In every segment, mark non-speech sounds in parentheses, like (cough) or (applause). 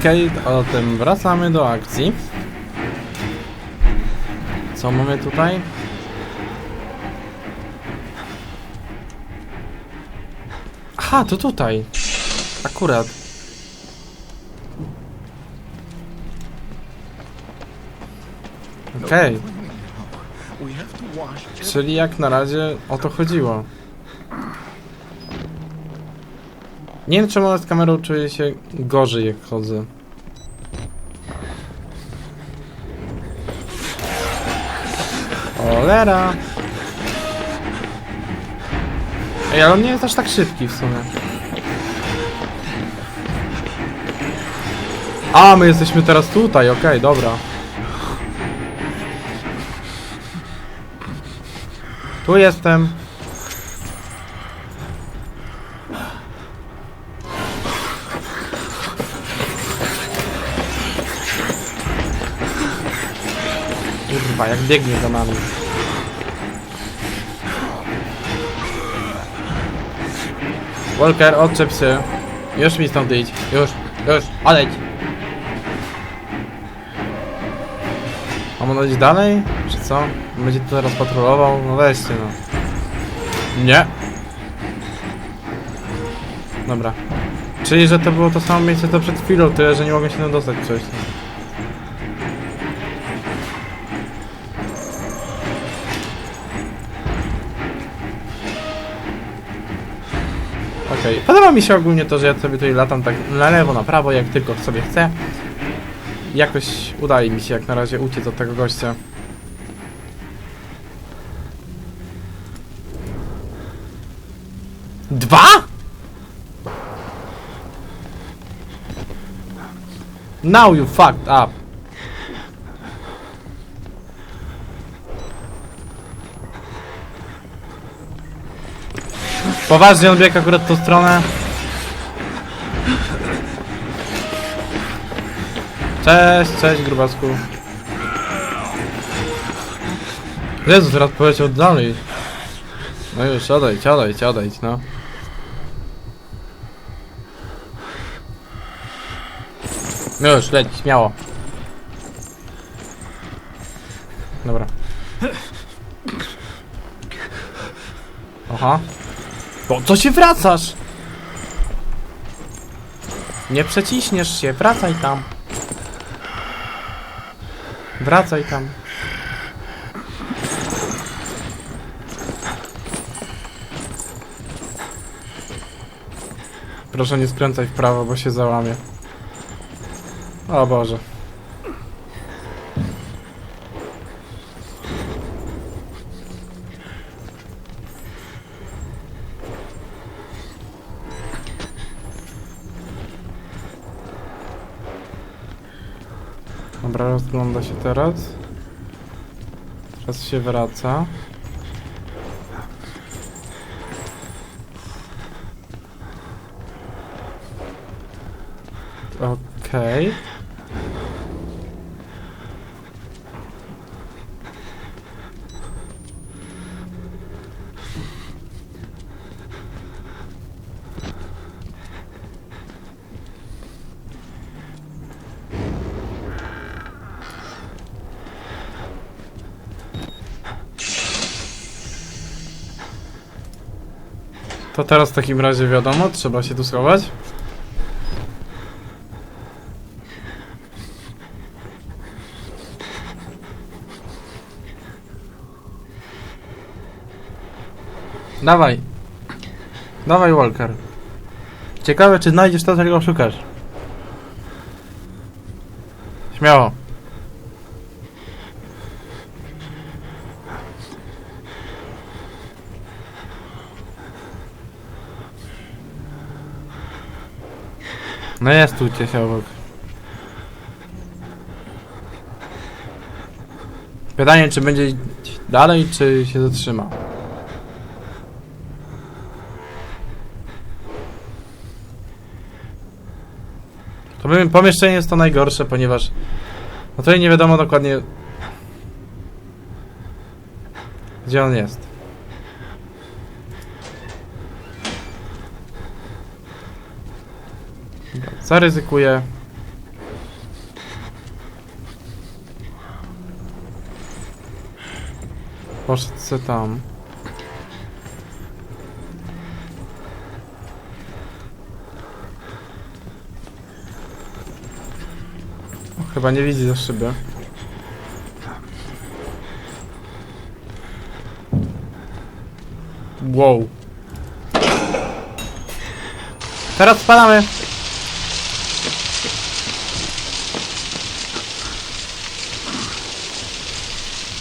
Okej, o tym wracamy do akcji. Co mamy tutaj? Aha, to tutaj. Akurat. Okej, wash czyli jak na razie o to chodziło. Nie wiem czemu z kamerą czuję się gorzej jak chodzę. Cholera! Ej, ale on nie jest aż tak szybki w sumie. A, my jesteśmy teraz tutaj, okej, dobra. Tu jestem. Kurwa, jak biegnie za nami. Walker, odczep się. Już mi stąd idź. Już, już, odejdź. Mam on iść dalej? Czy co? Będzie to teraz patrolował? No weźcie no. Nie. Dobra. Czyli, że to było to samo miejsce co przed chwilą, tyle, że nie mogę się tam dostać wcześniej. Podoba mi się ogólnie to, że ja sobie tutaj latam tak na lewo, na prawo, jak tylko sobie chcę. Jakoś udaje mi się jak na razie uciec od tego gościa. Dwa? Now you fucked up. Poważnie on biegł akurat tą stronę. Cześć, cześć grubasku. Jezu, teraz poleciał dalej. No już, odejdź, odejdź, odejdź, no. No już, leć, śmiało. Dobra. Aha. Po co się wracasz? Nie przeciśniesz się, wracaj tam. Wracaj tam. Proszę nie skręcaj w prawo, bo się załamie. O Boże. Rozgląda się teraz. Teraz się wraca. Okej. To teraz w takim razie wiadomo, trzeba się tu schować. Dawaj. Dawaj, Walker. Ciekawe, czy znajdziesz to, czego szukasz. Śmiało. No jest tu gdzieś obok. Pytanie, czy będzie iść dalej, czy się zatrzyma. To pomieszczenie jest to najgorsze, ponieważ no tutaj nie wiadomo dokładnie gdzie on jest. Zaryzykuję. Poszedł se tam. Chyba nie widzi za szybę. Wow. Teraz spadamy.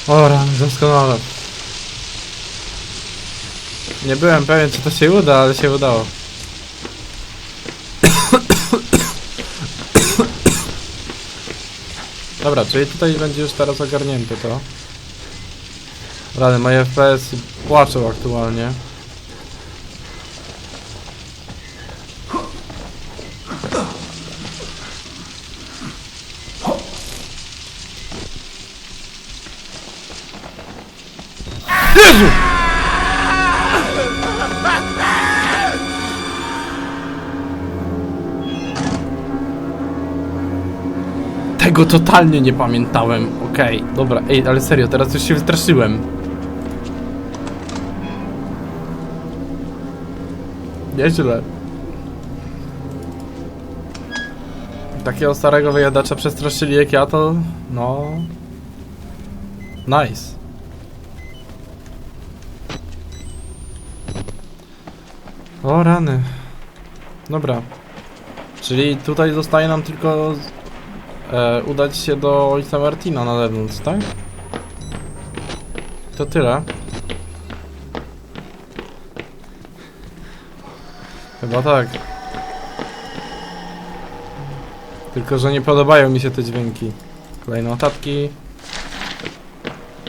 O, rany, doskonale. Nie byłem pewien, czy to się uda, ale się udało. Dobra, czyli tutaj będzie już teraz ogarnięte to. Rany, moje FPS płaczą aktualnie. Tego totalnie nie pamiętałem. Okej, dobra. Ej, ale serio, teraz już się wystraszyłem. Nieźle. Takiego starego wyjadacza przestraszyli jak ja, to... No... Nice. O rany. Dobra. Czyli tutaj zostaje nam tylko e, udać się do ojca Martina na zewnątrz, tak? To tyle. Chyba tak. Tylko, że nie podobają mi się te dźwięki. Kolejne notatki.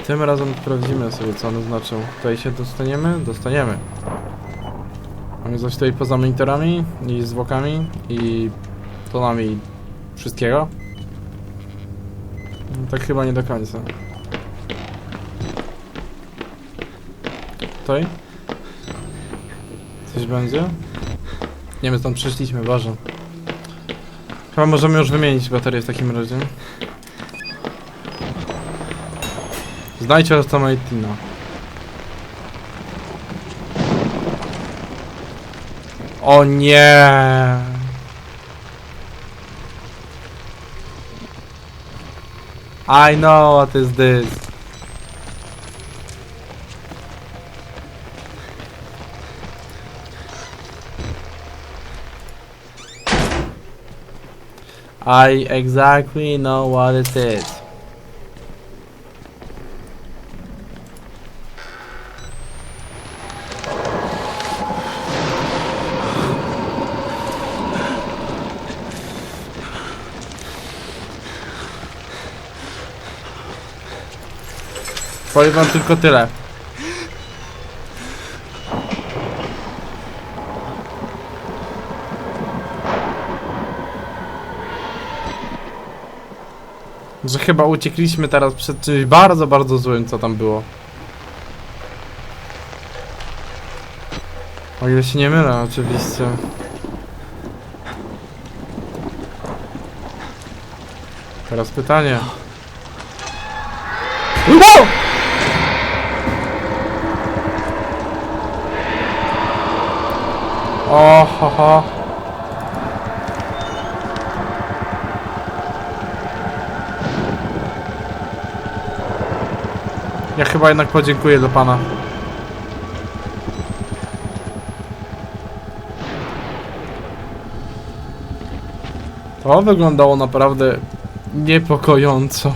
Tym razem sprawdzimy sobie, co one znaczą. Tutaj się dostaniemy? Dostaniemy. Mamy coś tutaj poza monitorami i zwłokami i tonami wszystkiego? Tak chyba nie do końca. Tutaj? Coś będzie? Nie, my stąd przyszliśmy, Boże. Chyba możemy już wymienić baterię w takim razie. Znajdźcie Ultimatina. O nie! I know what is this. I exactly know what it is. Powiem wam tylko tyle. Że chyba uciekliśmy teraz przed czymś bardzo, bardzo złym, co tam było. O ile się nie mylę, oczywiście. Teraz pytanie. O, ho, ho. Ja chyba jednak podziękuję do pana. To wyglądało naprawdę niepokojąco.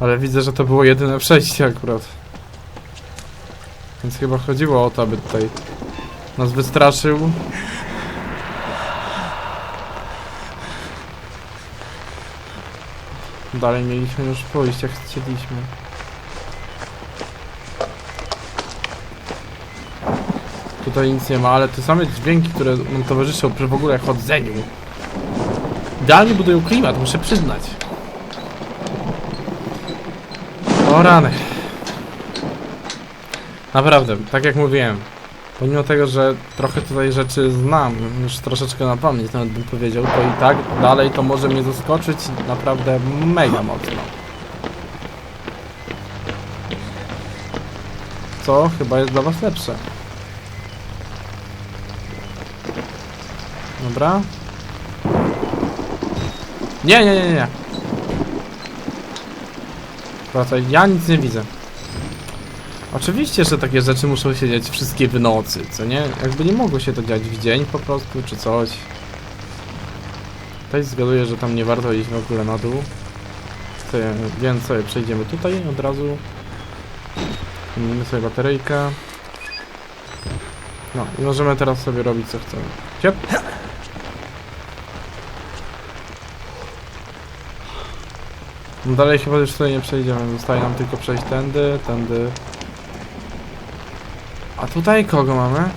Ale widzę, że to było jedyne przejście akurat. Więc chyba chodziło o to, aby tutaj nas wystraszył. Dalej mieliśmy już pójść, jak chcieliśmy. Tutaj nic nie ma, ale te same dźwięki, które nam towarzyszą przy w ogóle chodzeniu. Idealnie budują klimat, muszę przyznać. O rany. Naprawdę, tak jak mówiłem, pomimo tego, że trochę tutaj rzeczy znam, już troszeczkę na pamięć nawet bym powiedział, to i tak dalej to może mnie zaskoczyć naprawdę mega mocno. Co chyba jest dla was lepsze. Dobra. Nie, nie, nie, nie. Wracaj, ja nic nie widzę. Oczywiście, że takie rzeczy muszą się dziać wszystkie w nocy, co nie? Jakby nie mogło się to dziać w dzień po prostu, czy coś. Tutaj zgaduję, że tam nie warto iść w ogóle na dół. Więc sobie przejdziemy tutaj od razu. Zmienimy sobie bateryjkę. No i możemy teraz sobie robić co chcemy. Ciep. No dalej chyba już tutaj nie przejdziemy, zostaje nam tylko przejść tędy, tędy. Tutaj kogo mamy?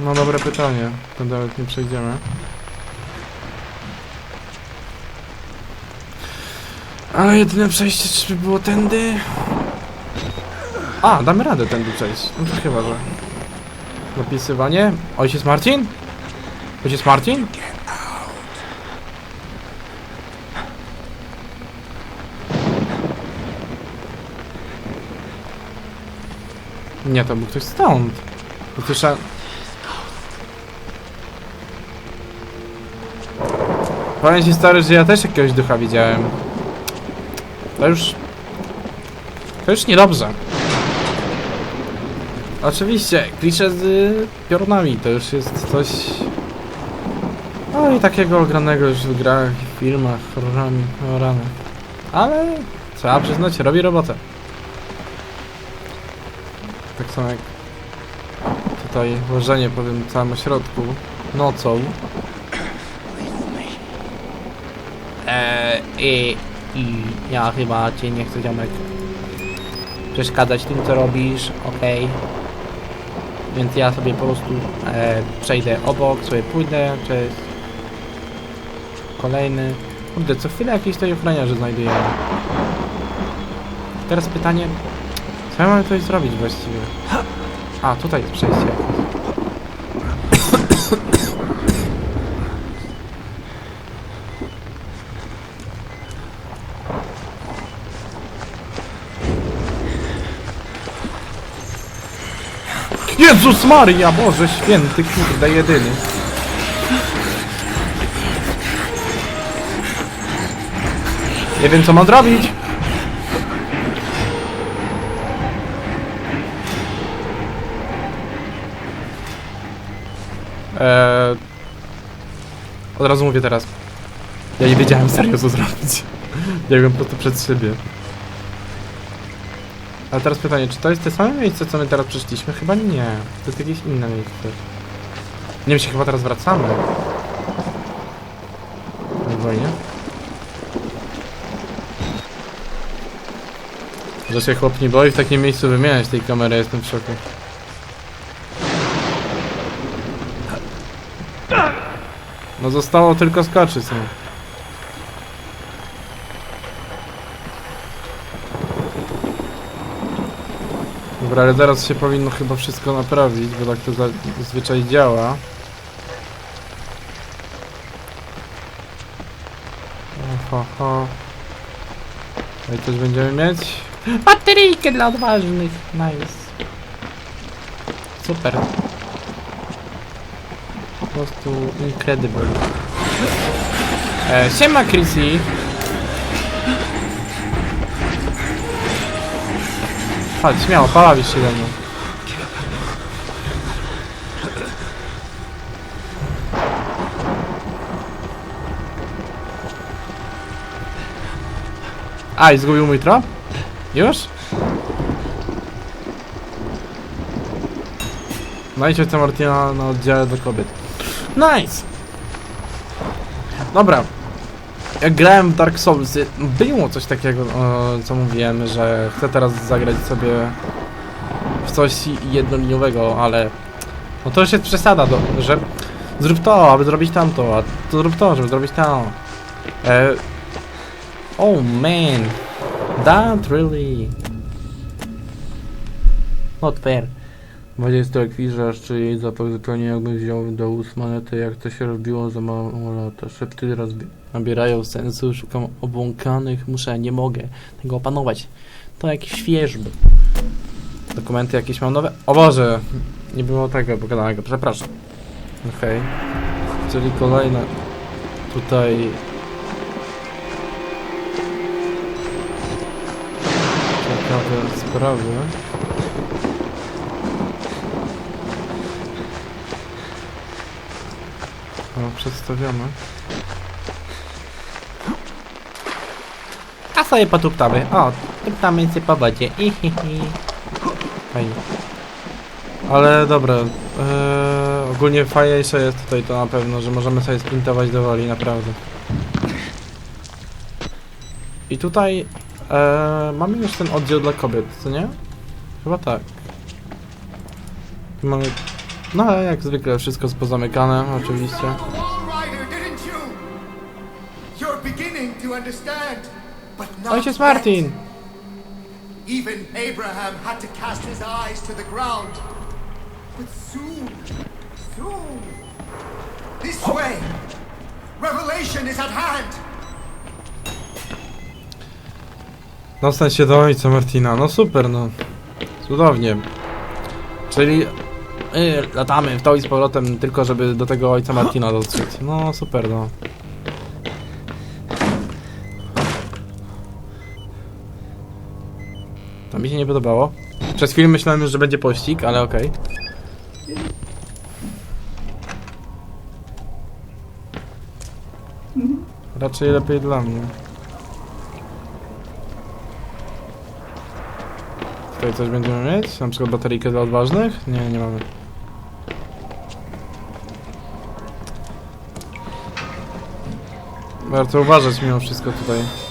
No dobre pytanie, tędy nawet nie przejdziemy. Ale jedyne przejście czy by było tędy? A, damy radę tędy przejść. No to chyba, że... Zapisywanie. Ojciec Marcin? Ojciec Marcin? Nie, to był ktoś stąd. Słyszę... Powiem ci stary, że ja też jakiegoś ducha widziałem. To już... To już niedobrze. Oczywiście, klisze z y, to już jest coś... No i takiego ogranego już w grach, filmach, horrorami, rany. Ale trzeba przyznać, robi robotę. Tak samo jak tutaj łożenie po tym całym ośrodku nocą. Eee, i, i ja chyba cię nie chcę ziomek przeszkadzać tym co robisz, okej. Więc ja sobie po prostu e, przejdę obok, sobie pójdę, przez kolejny. Kurde, co chwilę jakieś tutaj ochroniarzy znajdujemy. Teraz pytanie, co ja mam tutaj zrobić właściwie? A, tutaj jest przejście. Jezus Maria, Boże święty, kurde, jedyny. Nie wiem co mam zrobić. Eee, od razu mówię teraz. Ja nie wiedziałem serio co zrobić. (laughs) Biegłem po prostu przed siebie. Ale teraz pytanie, czy to jest te same miejsce, co my teraz przeszliśmy? Chyba nie. To jest jakieś inne miejsce. Nie wiem, się chyba teraz wracamy. Wojnie. Że się chłop nie boi w takim miejscu wymieniać tej kamery, jestem w szoku. No zostało tylko skoczyć, no. Dobra, ale zaraz się powinno chyba wszystko naprawić, bo tak to zazwyczaj działa. Oho, ho. Tutaj coś będziemy mieć. Bateryjkę dla odważnych, nice. Super. Prostu incredible. E, siema Chrissy. Chodź, śmiało, palawisz się ze mną. A, i zgubił mój trop? Już? Znajdź ojca Martina na oddziale do kobiet. Nice! Dobra. Jak grałem w Dark Souls, było coś takiego, co mówiłem, że chcę teraz zagrać sobie w coś jednoliniowego, ale no to już jest przesada, że zrób to, aby zrobić tamto, a to zrób to, żeby zrobić to. E, oh man, that really not fair. 20 ekwizaż, czy jej zapach zupełnie jakbym wziął do ust monety, jak to się robiło za mało lata. Szepty teraz nabierają sensu, szukam obłąkanych, muszę, nie mogę tego opanować. To jakiś świeżby. Dokumenty jakieś mam nowe? O Boże! Nie było tego pokazanego, przepraszam. Okej. Czyli kolejne tutaj... Ciekawe sprawy. O, przedstawiamy. A sobie potuptamy. O, tuptamy się po wodzie. Hi, hi. Fajnie. Ale dobra, eee, ogólnie fajniejsze jest tutaj to na pewno, że możemy sobie sprintować do woli, naprawdę. I tutaj eee, mamy już ten oddział dla kobiet, co nie? Chyba tak. Tu Mamy, no jak zwykle wszystko jest pozamykane, oczywiście. Ojciec. Martin! Even Abraham had to cast his eyes to the ground. But soon, soon, this way, revelation is at hand. Dostać się do ojca Martina, no super, no. Cudownie. Czyli Y, latamy w to i z powrotem tylko, żeby do tego ojca Martina dotrzeć. No super, no. To mi się nie podobało. Przez chwilę myślałem już, że będzie pościg, ale okej. Raczej lepiej dla mnie. Tutaj coś będziemy mieć? Na przykład bateryjkę dla odważnych? Nie, nie mamy. Warto uważać mimo wszystko tutaj.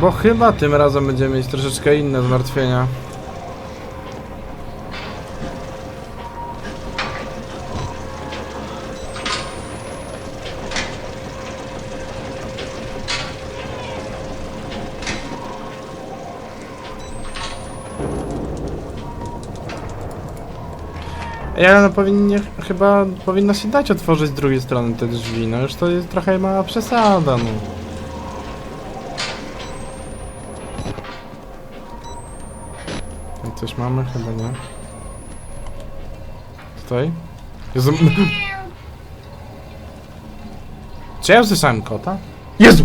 Bo chyba tym razem będziemy mieć troszeczkę inne zmartwienia. Ja no powinnie, chyba powinno się dać otworzyć z drugiej strony te drzwi, no już to jest trochę mała przesada, no. Coś mamy? Chyba nie. Tutaj? Jezu. Czy ja usłyszałem kota? Jezu!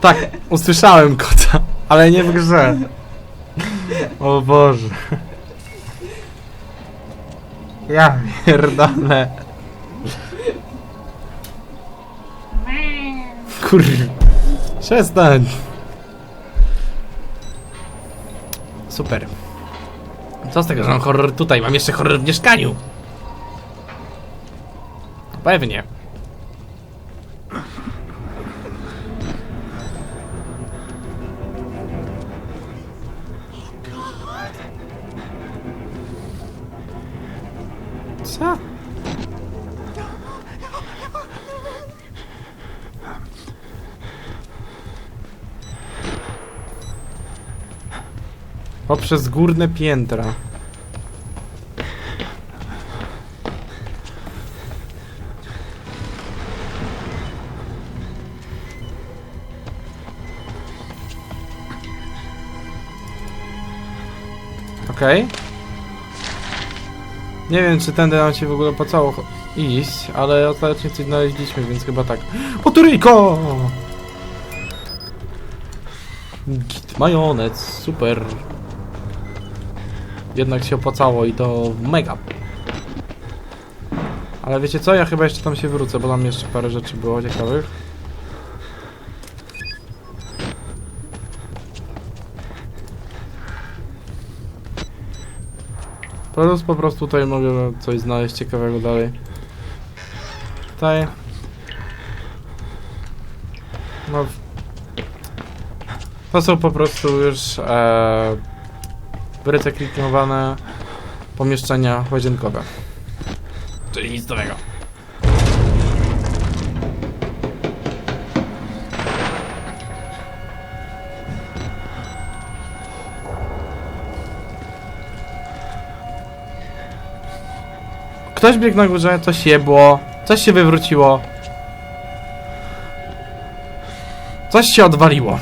Tak, usłyszałem kota, ale nie w grze. O Boże. Ja pierdolę. Kur... Przestań. Super. Co z tego, że mam horror tutaj? Mam jeszcze horror w mieszkaniu. Pewnie. Poprzez górne piętra. Okej. Nie wiem, czy tędy nam się w ogóle opłacało iść, ale ostatecznie coś znaleźliśmy, więc chyba tak. (gasps) Poturyjko! Git majonez, super. Jednak się opłacało i to mega. Ale wiecie co, ja chyba jeszcze tam się wrócę, bo tam jeszcze parę rzeczy było ciekawych. Plus po prostu tutaj mogę coś znaleźć ciekawego dalej. Tutaj. No. To są po prostu już e, wyrecyklingowane pomieszczenia łazienkowe. Czyli nic nowego. Ktoś biegł na górze, coś jebło, coś się wywróciło. Coś się odwaliło.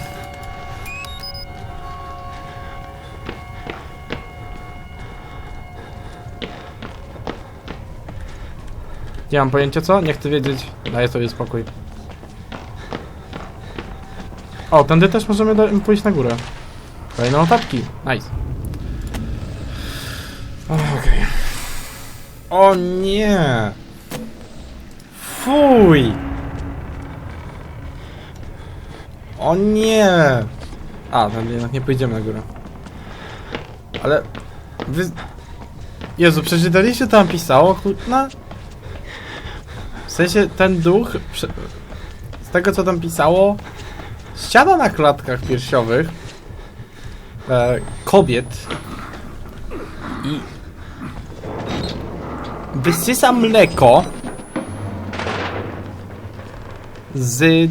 Nie mam pojęcia co? Nie chcę wiedzieć. Daję sobie spokój. O, tędy też możemy do, pójść na górę. Kolejne notatki. Nice. Okej. O nie! Fuj! O nie! A, tam jednak nie pójdziemy na górę. Ale... Wy... Jezu, przeczytaliście tam pisało, kurna? Sensie, ten duch... Z tego co tam pisało... Ściana na klatkach piersiowych... E, kobiet... I... Wysysa mleko... Z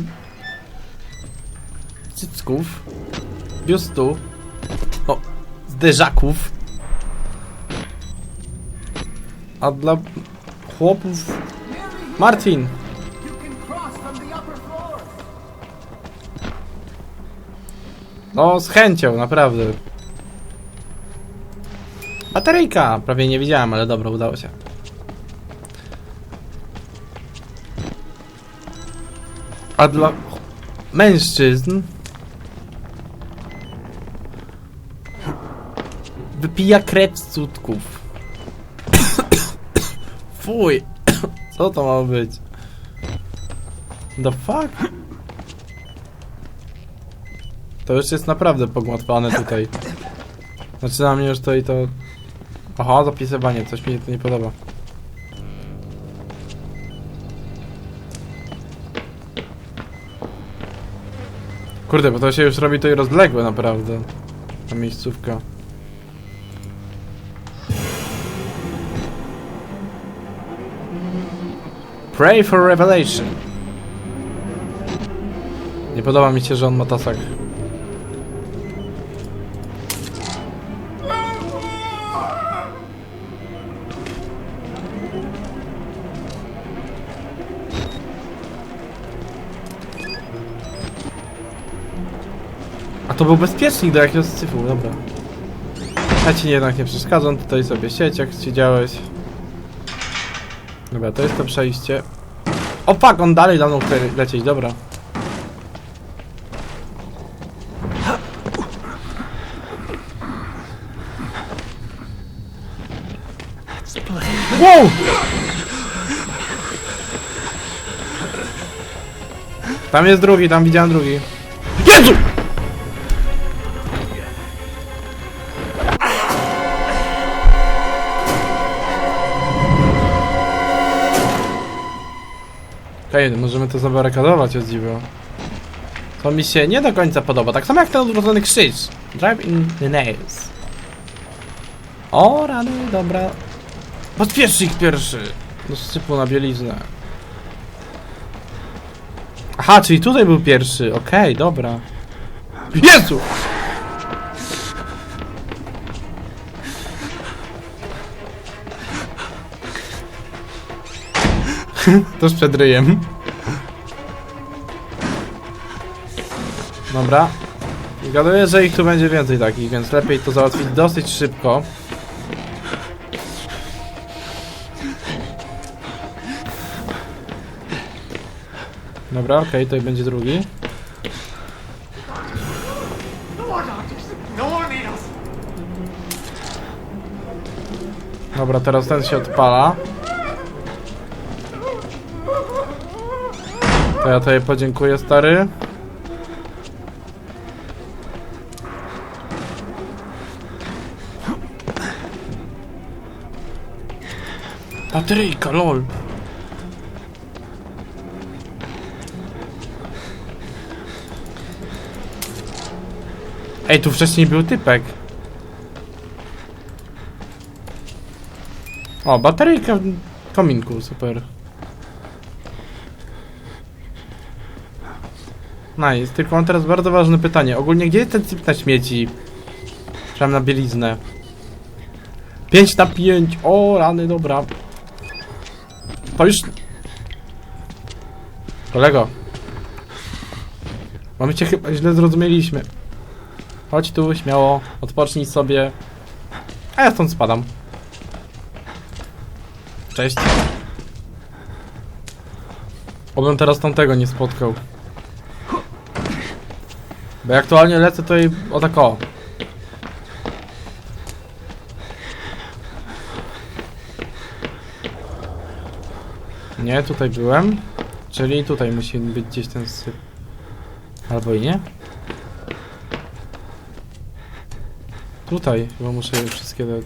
cycków, biustu, o, zderzaków, a dla chłopów Martin, no z chęcią, naprawdę. Bateryjka! Prawie nie widziałem, ale dobra, udało się. A dla mężczyzn wypija krew z cudków. (coughs) Fuj! Co to ma być? The fuck? To już jest naprawdę pogmatwane tutaj. Zaczyna mnie już to i to... Aha, zapisywanie, coś mi tu nie podoba. Kurde, bo to się już robi to i rozległe naprawdę. Ta miejscówka. Pray for revelation. Nie podoba mi się, że on ma tasak. A to był bezpiecznik do jakiegoś cyfru, dobra. Ja ci jednak nie przeszkadzam, tutaj sobie sieć, jak siedziałeś. Dobra, to jest to przejście. O fuck, on dalej za mną chce lecieć, dobra. Wow! Tam jest drugi, tam widziałem drugi. Jezu! Okej, możemy to zabarykadować, o dziwo. To mi się nie do końca podoba, tak samo jak ten odwrócony krzyż. Drive in the nails. O, rany, dobra. Podpieszczyk pierwszy. Do sypu na bieliznę. Aha, czyli tutaj był pierwszy, okej, dobra. Jezu! Tuż przed ryjem. Dobra. Gaduję, że ich tu będzie więcej takich, więc lepiej to załatwić dosyć szybko. Dobra, okej, tutaj będzie drugi. Dobra, teraz ten się odpala. To ja tobie podziękuję, stary. Bateryjka, lol. Ej, tu wcześniej był typek. O, bateryjka w kominku, super. Nice, tylko mam teraz bardzo ważne pytanie. Ogólnie gdzie jest ten typ na śmieci? Trzeba na bieliznę. 5 na 5. O, rany, dobra. To już... Kolego. Bo my cię chyba źle zrozumieliśmy. Chodź tu, śmiało, odpocznij sobie. A ja stąd spadam. Cześć. Obym teraz tamtego nie spotkał. Bo jak aktualnie lecę i o tak o. Nie, tutaj byłem. Czyli tutaj musi być gdzieś ten syp. Albo i nie. Tutaj chyba muszę je wszystkie dać.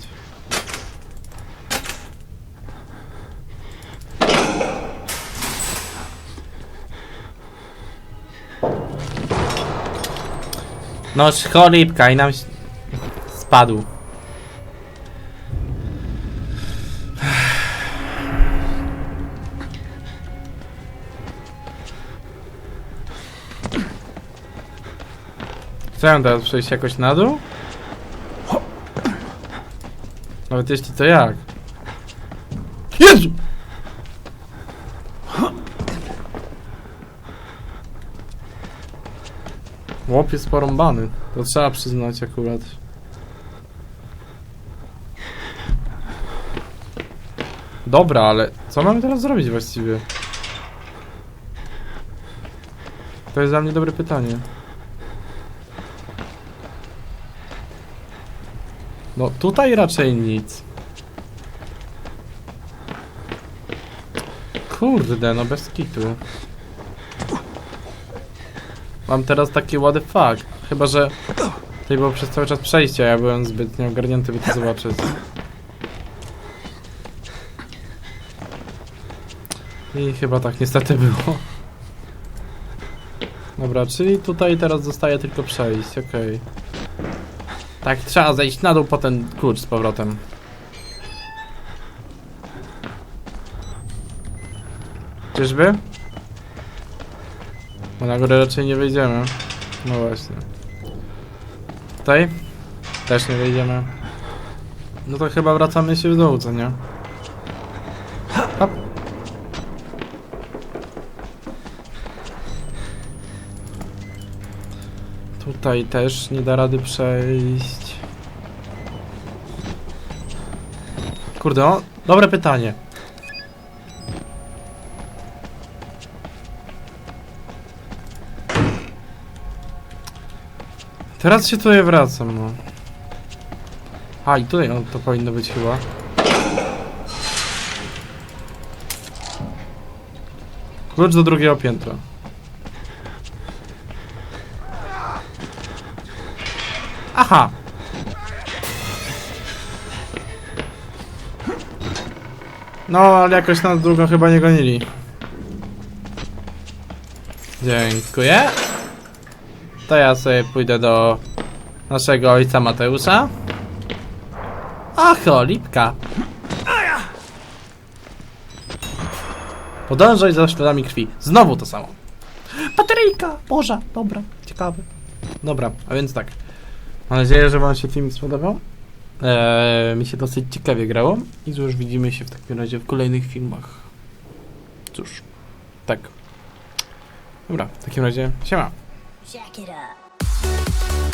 No cholipka i nam spadł. Chciałem teraz przejść jakoś na dół? Nawet jeśli to jak? Jezu! Łop jest porąbany. To trzeba przyznać akurat. Dobra, ale co mamy teraz zrobić właściwie? To jest dla mnie dobre pytanie. No tutaj raczej nic. Kurde, no bez kitu. Mam teraz takie what the fuck. Chyba, że tutaj było przez cały czas przejście, a ja byłem zbyt nieogarnięty, by to zobaczyć. I chyba tak niestety było. Dobra, czyli tutaj teraz zostaje tylko przejść, okej. Tak, trzeba zejść na dół po ten klucz z powrotem. Czyżby? Bo na górę raczej nie wejdziemy. No właśnie. Tutaj? Też nie wejdziemy. No to chyba wracamy się w dół, co nie? Hop. Tutaj też nie da rady przejść. Kurde, no, dobre pytanie. Teraz się tutaj wracam, no. A, i tutaj no, to powinno być chyba. Klucz do drugiego piętra. Aha! No, ale jakoś nas długo chyba nie gonili. Dziękuję. To ja sobie pójdę do naszego ojca Mateusza. Ach, lipka. Podążaj za śladami krwi. Znowu to samo. Bateryjka! Boża! Dobra, ciekawe. Dobra, a więc tak. Mam nadzieję, że wam się film spodobał. Eee, mi się dosyć ciekawie grało. I cóż, widzimy się w takim razie w kolejnych filmach. Cóż, tak. Dobra, w takim razie siema. Jack it up.